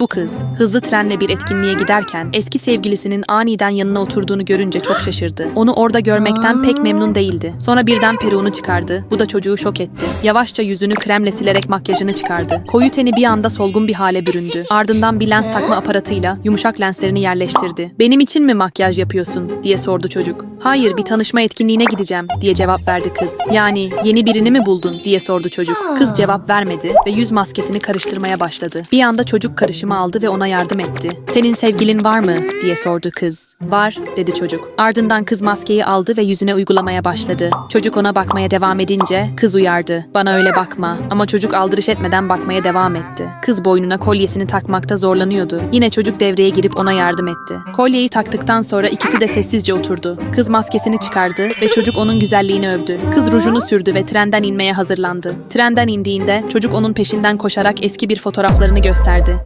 Bu kız hızlı trenle bir etkinliğe giderken eski sevgilisinin aniden yanına oturduğunu görünce çok şaşırdı. Onu orada görmekten pek memnun değildi. Sonra birden peruğunu çıkardı. Bu da çocuğu şok etti. Yavaşça yüzünü kremle silerek makyajını çıkardı. Koyu teni bir anda solgun bir hale büründü. Ardından bir lens takma aparatıyla yumuşak lenslerini yerleştirdi. Benim için mi makyaj yapıyorsun diye sordu çocuk. Hayır bir tanışma etkinliğine gideceğim diye cevap verdi kız. Yani yeni birini mi buldun diye sordu çocuk. Kız cevap vermedi ve yüz maskesini karıştırmaya başladı. Bir anda çocuk karışımı aldı ve ona yardım etti. Senin sevgilin var mı diye sordu kız. Var dedi çocuk. Ardından kız maskeyi aldı ve yüzüne uygulamaya başladı. Çocuk ona bakmaya devam edince kız uyardı. Bana öyle bakma. Ama çocuk aldırış etmeden bakmaya devam etti. Kız boynuna kolyesini takmakta zorlanıyordu. Yine çocuk devreye girip ona yardım etti. Kolyeyi taktıktan sonra ikisi de sessizce oturdu. Kız maskesini çıkardı ve çocuk onun güzelliğini övdü. Kız rujunu sürdü ve trenden inmeye hazırlandı. Trenden indiğinde çocuk onun peşinden koşarak eski bir fotoğraflarını gösterdi.